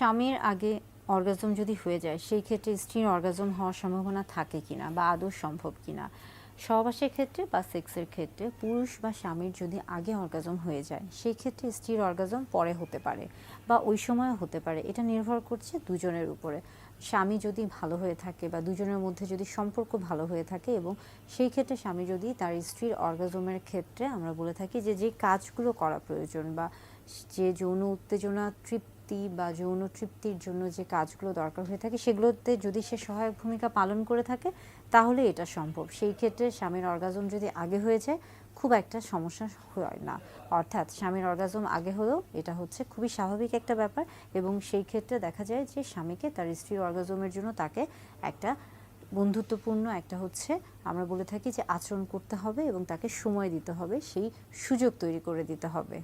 স্বামীর আগে অর্গাজম যদি হয়ে যায়, সেই ক্ষেত্রে স্ত্রীর অর্গাজম হওয়ার সম্ভাবনা থাকে কিনা বা আদৌ সম্ভব কিনা? সহবাসের ক্ষেত্রে বা সেক্সের ক্ষেত্রে পুরুষ বা স্বামীর যদি আগে অর্গাজম হয়ে যায়, সেই ক্ষেত্রে স্ত্রীর অর্গাজম পরে হতে পারে বা ওই সময়ও হতে পারে। এটা নির্ভর করছে দুজনের উপরে। স্বামী যদি ভালো হয়ে থাকে বা দুজনের মধ্যে যদি সম্পর্ক ভালো হয়ে থাকে এবং সেই ক্ষেত্রে স্বামী যদি তার স্ত্রীর অর্গাজমের ক্ষেত্রে আমরা বলে থাকি যে যে কাজগুলো করা প্রয়োজন বা যে যৌন উত্তেজনা, তৃপ্তি বা যৌন তৃপ্তির জন্য যে কাজগুলো দরকার হয়ে থাকে, সেগুলোতে যদি সে সহায়ক ভূমিকা পালন করে থাকে, তাহলে এটা সম্ভব। সেই ক্ষেত্রে স্বামীর অর্গাজম যদি আগে হয়ে যায়, খুব একটা সমস্যা হয় না। অর্থাৎ স্বামীর অর্গাজম আগে হলেও এটা হচ্ছে খুবই স্বাভাবিক একটা ব্যাপার এবং সেই ক্ষেত্রে দেখা যায় যে স্বামীকে তার স্ত্রীর অর্গাজমের জন্য তাকে একটা বন্ধুত্বপূর্ণ একটা হচ্ছে আমরা বলে থাকি যে আচরণ করতে হবে এবং তাকে সময় দিতে হবে, সেই সুযোগ তৈরি করে দিতে হবে।